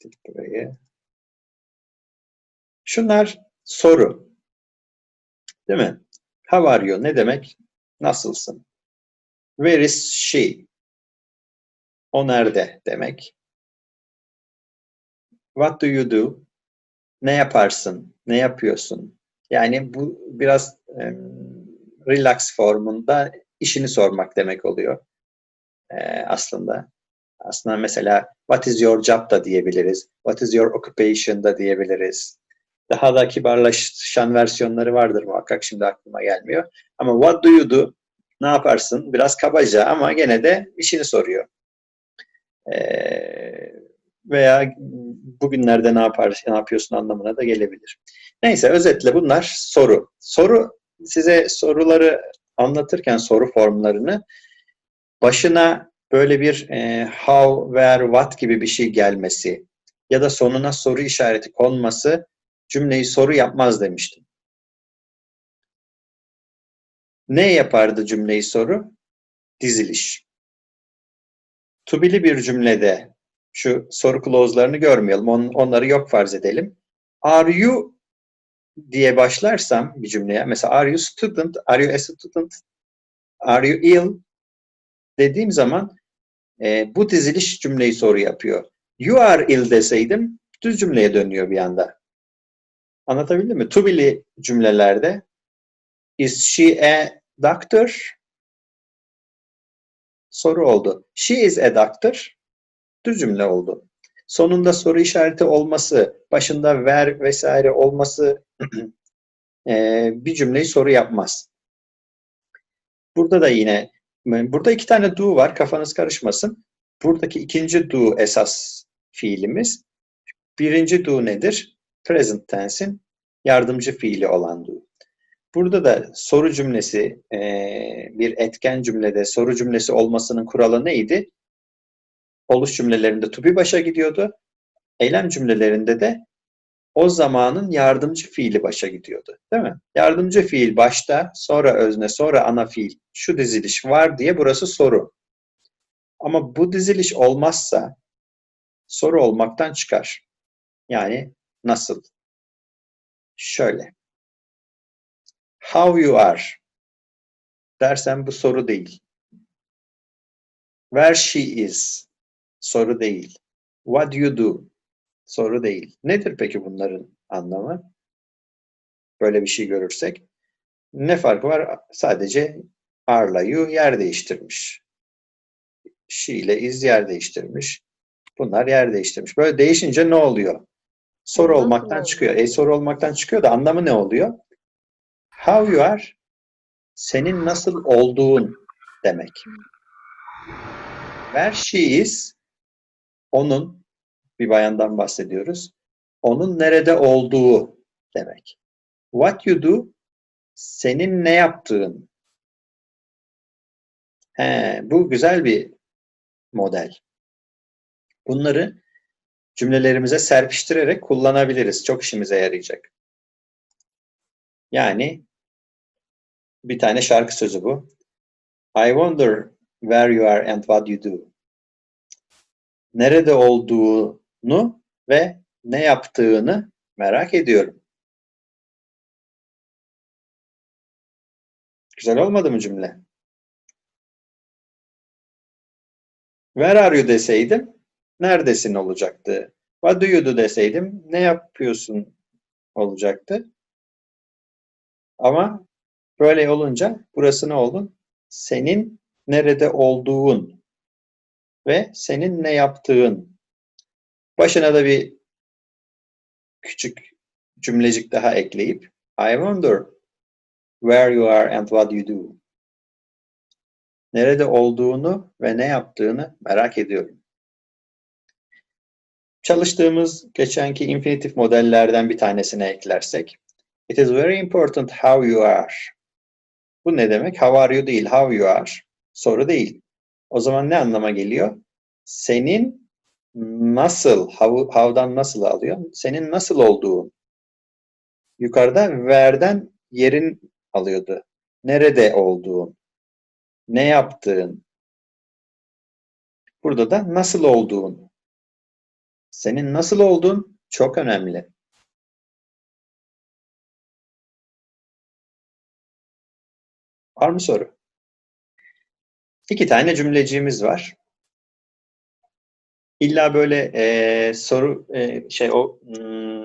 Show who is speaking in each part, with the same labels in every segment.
Speaker 1: Geçtik burayı. Şunlar soru. Değil mi? How are you? Ne demek? Nasılsın? Where is she? O nerede demek. What do you do? Ne yaparsın? Ne yapıyorsun? Yani bu biraz em, relax formunda işini sormak demek oluyor. Ee, aslında. Aslında mesela what is your job da diyebiliriz. What is your occupation da diyebiliriz. Daha da kibarlaşan versiyonları vardır muhakkak şimdi aklıma gelmiyor. Ama what do you do? Ne yaparsın? Biraz kabaca ama gene de işini soruyor. Ee, veya bugünlerde ne yapar, ne yapıyorsun anlamına da gelebilir. Neyse özetle bunlar soru. Soru size soruları anlatırken soru formlarını başına böyle bir e, how, where, what gibi bir şey gelmesi ya da sonuna soru işareti konması cümleyi soru yapmaz demiştim. Ne yapardı cümleyi soru? Diziliş. Tubili bir cümlede şu soru clause'larını görmeyelim. On, onları yok farz edelim. Are you diye başlarsam bir cümleye mesela are you student, are you a student, are you ill dediğim zaman e, bu diziliş cümleyi soru yapıyor. You are ill deseydim düz cümleye dönüyor bir anda. Anlatabildim mi? Tubili cümlelerde is she a doctor? Soru oldu. She is a doctor. Düz cümle oldu. Sonunda soru işareti olması, başında ver vesaire olması e, bir cümleyi soru yapmaz. Burada da yine burada iki tane do var. Kafanız karışmasın. Buradaki ikinci do esas fiilimiz. Birinci do nedir? Present tense'in yardımcı fiili olan do. Burada da soru cümlesi e, bir etken cümlede soru cümlesi olmasının kuralı neydi? Oluş cümlelerinde to be başa gidiyordu. Eylem cümlelerinde de o zamanın yardımcı fiili başa gidiyordu. Değil mi? Yardımcı fiil başta, sonra özne, sonra ana fiil. Şu diziliş var diye burası soru. Ama bu diziliş olmazsa soru olmaktan çıkar. Yani nasıl? Şöyle. How you are dersen bu soru değil. Where she is soru değil. What you do soru değil. Nedir peki bunların anlamı? Böyle bir şey görürsek. Ne farkı var? Sadece are'la you yer değiştirmiş. She ile is yer değiştirmiş. Bunlar yer değiştirmiş. Böyle değişince ne oluyor? Soru
Speaker 2: Nasıl
Speaker 1: olmaktan
Speaker 2: oluyor?
Speaker 1: çıkıyor. E soru olmaktan çıkıyor da anlamı ne oluyor? How you are senin nasıl olduğun demek. Where she is onun bir bayandan bahsediyoruz. Onun nerede olduğu demek. What you do senin ne yaptığın. He, bu güzel bir model. Bunları cümlelerimize serpiştirerek kullanabiliriz. Çok işimize yarayacak. Yani bir tane şarkı sözü bu. I wonder where you are and what you do. Nerede olduğunu ve ne yaptığını merak ediyorum. Güzel olmadı mı cümle? Where are you deseydim, neredesin olacaktı. What do you do deseydim, ne yapıyorsun olacaktı. Ama böyle olunca burası ne oldu? Senin nerede olduğun ve senin ne yaptığın. Başına da bir küçük cümlecik daha ekleyip I wonder where you are and what you do. Nerede olduğunu ve ne yaptığını merak ediyorum. Çalıştığımız geçenki infinitif modellerden bir tanesine eklersek It is very important how you are. Bu ne demek? How are you değil, how you are. Soru değil. O zaman ne anlama geliyor? Senin nasıl, how, how'dan nasıl alıyor? Senin nasıl olduğun. Yukarıda where'den yerin alıyordu. Nerede olduğun. Ne yaptığın. Burada da nasıl olduğun. Senin nasıl olduğun çok önemli. Var mı soru? İki tane cümleciğimiz var. İlla böyle e, soru e, şey o hmm,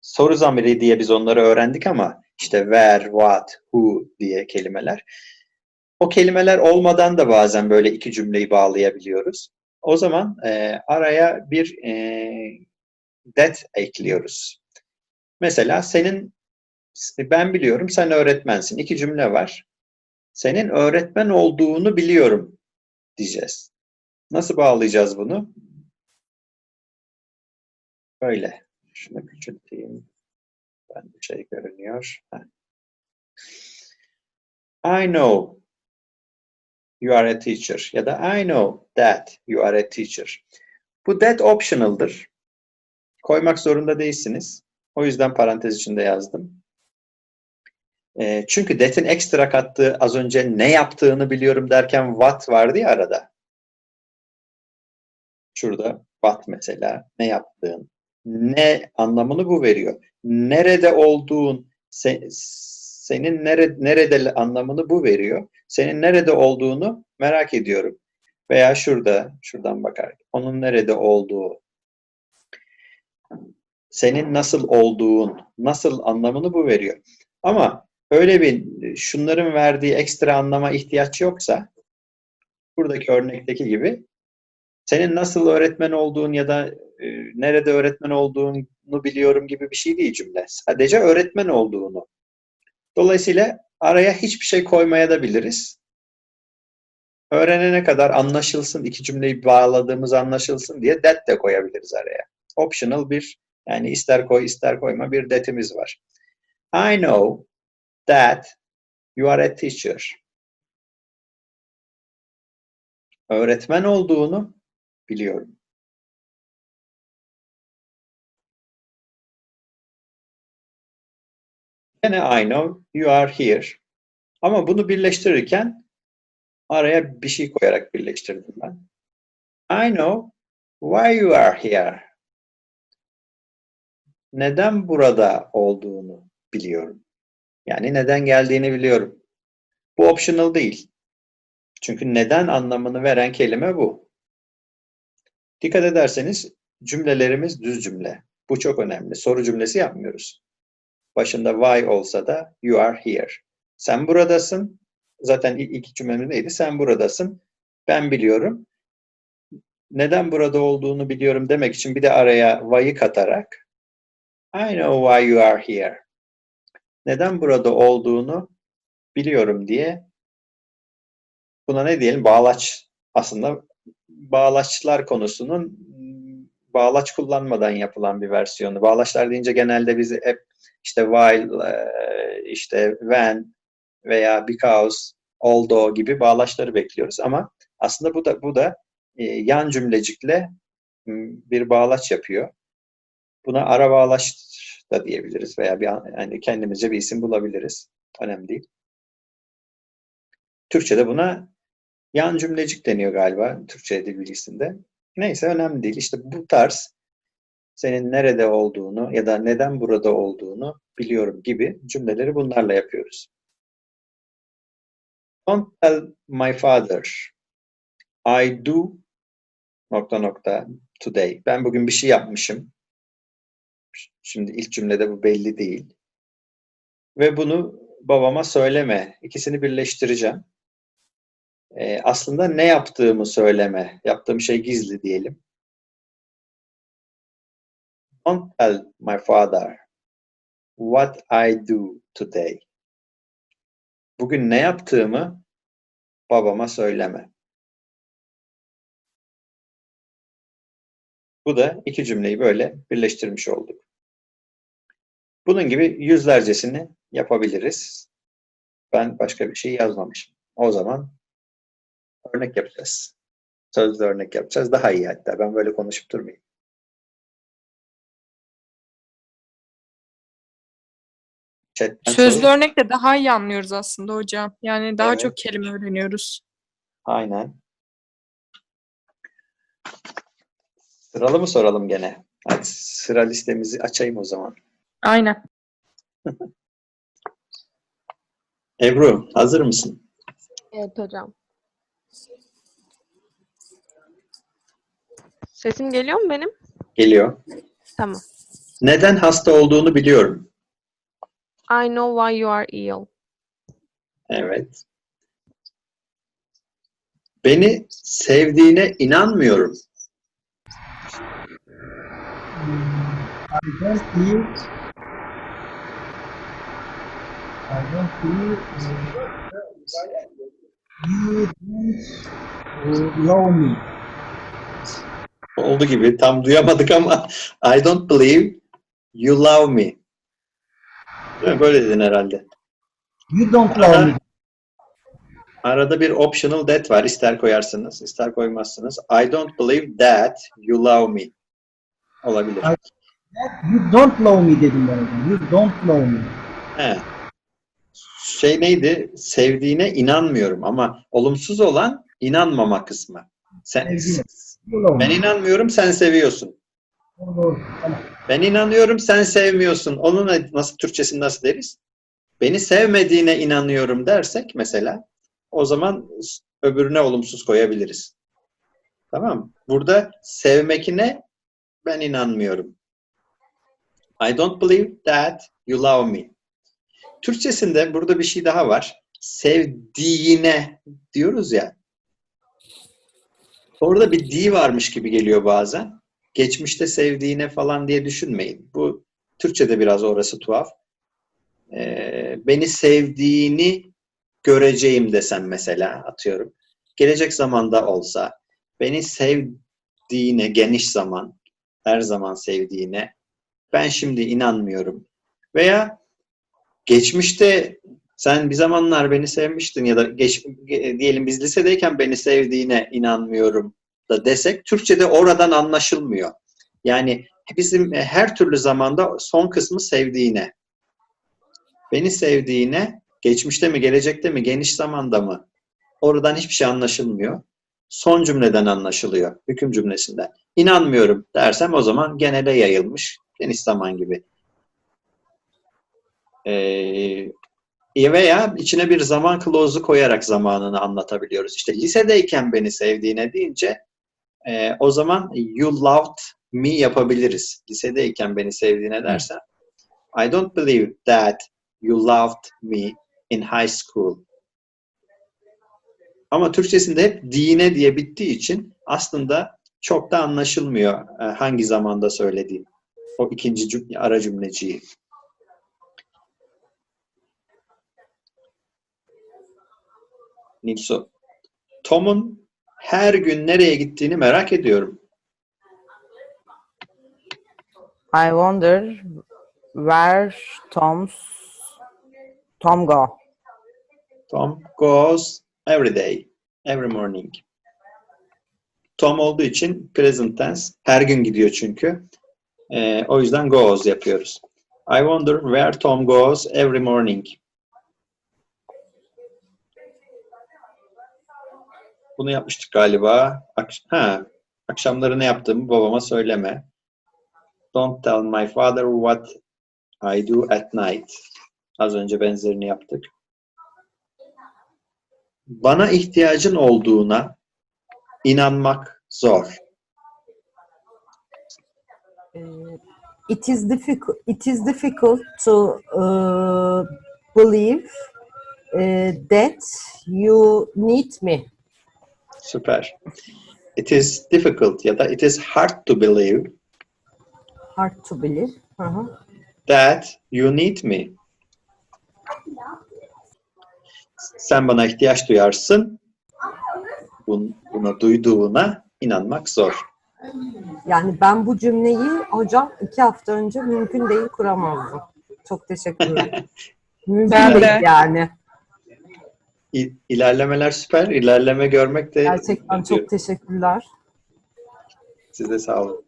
Speaker 1: soru zamiri diye biz onları öğrendik ama işte where, what, who diye kelimeler. O kelimeler olmadan da bazen böyle iki cümleyi bağlayabiliyoruz. O zaman e, araya bir e, that ekliyoruz. Mesela senin ben biliyorum sen öğretmensin. İki cümle var. Senin öğretmen olduğunu biliyorum diyeceğiz. Nasıl bağlayacağız bunu? Böyle. Şunu küçülteyim. Ben bir şey görünüyor. I know you are a teacher ya da I know that you are a teacher. Bu that optional'dır. Koymak zorunda değilsiniz. O yüzden parantez içinde yazdım. E, çünkü that'in ekstra kattığı az önce ne yaptığını biliyorum derken what vardı ya arada. Şurada what mesela ne yaptığın, ne anlamını bu veriyor. Nerede olduğun, se, senin nere, nerede anlamını bu veriyor. Senin nerede olduğunu merak ediyorum. Veya şurada, şuradan bakar. Onun nerede olduğu, senin nasıl olduğun, nasıl anlamını bu veriyor. Ama öyle bir şunların verdiği ekstra anlama ihtiyaç yoksa buradaki örnekteki gibi senin nasıl öğretmen olduğun ya da e, nerede öğretmen olduğunu biliyorum gibi bir şey değil cümle. Sadece öğretmen olduğunu. Dolayısıyla araya hiçbir şey koymaya da biliriz. Öğrenene kadar anlaşılsın, iki cümleyi bağladığımız anlaşılsın diye that de koyabiliriz araya. Optional bir, yani ister koy ister koyma bir that'imiz var. I know that you are a teacher. Öğretmen olduğunu biliyorum. Yine I know you are here. Ama bunu birleştirirken araya bir şey koyarak birleştirdim ben. I know why you are here. Neden burada olduğunu biliyorum. Yani neden geldiğini biliyorum. Bu optional değil. Çünkü neden anlamını veren kelime bu. Dikkat ederseniz cümlelerimiz düz cümle. Bu çok önemli. Soru cümlesi yapmıyoruz. Başında why olsa da you are here. Sen buradasın. Zaten ilk iki cümlemiz neydi? Sen buradasın. Ben biliyorum. Neden burada olduğunu biliyorum demek için bir de araya why'ı katarak I know why you are here. Neden burada olduğunu biliyorum diye buna ne diyelim? Bağlaç. Aslında bağlaçlar konusunun bağlaç kullanmadan yapılan bir versiyonu. Bağlaçlar deyince genelde bizi hep işte while, işte when veya because, although gibi bağlaçları bekliyoruz ama aslında bu da bu da yan cümlecikle bir bağlaç yapıyor. Buna ara bağlaç da diyebiliriz veya bir yani kendimizce bir isim bulabiliriz. Önemli değil. Türkçe'de buna yan cümlecik deniyor galiba Türkçe dil. Neyse önemli değil. İşte bu tarz senin nerede olduğunu ya da neden burada olduğunu biliyorum gibi cümleleri bunlarla yapıyoruz. Don't tell my father I do nokta nokta today. Ben bugün bir şey yapmışım. Şimdi ilk cümlede bu belli değil. Ve bunu babama söyleme. İkisini birleştireceğim. Ee, aslında ne yaptığımı söyleme. Yaptığım şey gizli diyelim. Don't tell my father what I do today. Bugün ne yaptığımı babama söyleme. Bu da iki cümleyi böyle birleştirmiş olduk. Bunun gibi yüzlercesini yapabiliriz. Ben başka bir şey yazmamışım. O zaman örnek yapacağız. Sözlü örnek yapacağız. Daha iyi hatta. Ben böyle konuşup durmayayım. Chatten
Speaker 2: Sözlü
Speaker 1: soru-
Speaker 2: örnekle daha iyi anlıyoruz aslında hocam. Yani daha
Speaker 1: Evet.
Speaker 2: çok kelime öğreniyoruz.
Speaker 1: Aynen. Sıralı mı soralım gene? Hadi sıra listemizi açayım o zaman.
Speaker 2: Aynen.
Speaker 1: Ebru, hazır mısın?
Speaker 3: Evet hocam. Sesim geliyor mu benim?
Speaker 1: Geliyor.
Speaker 3: Tamam.
Speaker 1: Neden hasta olduğunu biliyorum.
Speaker 3: I know why you are ill.
Speaker 1: Evet. Beni sevdiğine inanmıyorum.
Speaker 4: I don't feel I don't feel you don't love me.
Speaker 1: Oldu gibi. Tam duyamadık ama I don't believe you love me. Böyle dedin herhalde.
Speaker 4: You don't love me.
Speaker 1: Arada bir optional that var. İster koyarsınız, ister koymazsınız. I don't believe that you love me. Olabilir.
Speaker 4: Ay- You don't love me dedim ben hocam. You don't love me.
Speaker 1: He. Şey neydi? Sevdiğine inanmıyorum ama olumsuz olan inanmama kısmı. Sen, ben inanmıyorum, sen seviyorsun. Ben inanıyorum, sen sevmiyorsun. Onun nasıl Türkçesini nasıl deriz? Beni sevmediğine inanıyorum dersek mesela o zaman öbürüne olumsuz koyabiliriz. Tamam mı? Burada sevmekine ben inanmıyorum. I don't believe that you love me. Türkçesinde burada bir şey daha var. Sevdiğine diyoruz ya. Orada bir di varmış gibi geliyor bazen. Geçmişte sevdiğine falan diye düşünmeyin. Bu Türkçede biraz orası tuhaf. Ee, beni sevdiğini göreceğim desem mesela atıyorum. Gelecek zamanda olsa beni sevdiğine geniş zaman her zaman sevdiğine ben şimdi inanmıyorum. Veya geçmişte sen bir zamanlar beni sevmiştin ya da geç, ge- diyelim biz lisedeyken beni sevdiğine inanmıyorum da desek Türkçe'de oradan anlaşılmıyor. Yani bizim her türlü zamanda son kısmı sevdiğine. Beni sevdiğine geçmişte mi, gelecekte mi, geniş zamanda mı? Oradan hiçbir şey anlaşılmıyor. Son cümleden anlaşılıyor. Hüküm cümlesinden. İnanmıyorum dersem o zaman genele yayılmış. Geniş zaman gibi. Ee, veya içine bir zaman clause'u koyarak zamanını anlatabiliyoruz. İşte lisedeyken beni sevdiğine deyince e, o zaman you loved me yapabiliriz. Lisedeyken beni sevdiğine dersen I don't believe that you loved me in high school. Ama Türkçesinde hep dine diye bittiği için aslında çok da anlaşılmıyor e, hangi zamanda söylediğim. O ikinci cüm- ara cümleciyi. Nilsu. Tom'un her gün nereye gittiğini merak ediyorum.
Speaker 5: I wonder where Tom's Tom go.
Speaker 1: Tom goes every day, every morning. Tom olduğu için present tense. Her gün gidiyor çünkü. Ee, o yüzden goes yapıyoruz. I wonder where Tom goes every morning. Bunu yapmıştık galiba. Ak- ha, akşamları ne yaptığımı babama söyleme. Don't tell my father what I do at night. Az önce benzerini yaptık. Bana ihtiyacın olduğuna inanmak zor.
Speaker 5: Uh, it is difficult. It is difficult to uh, believe uh, that you need me.
Speaker 1: Süper. It is difficult ya da it is hard to believe
Speaker 5: Hard to believe. Hı hı.
Speaker 1: that you need me. Sen bana ihtiyaç duyarsın. Bun, bunu duyduğuna inanmak zor.
Speaker 5: Yani ben bu cümleyi hocam iki hafta önce mümkün değil kuramazdım. Çok teşekkürler. mümkün
Speaker 2: Ben de.
Speaker 5: değil yani.
Speaker 1: İlerlemeler süper. İlerleme görmek de
Speaker 5: Gerçekten çok teşekkürler.
Speaker 1: size sağ olun.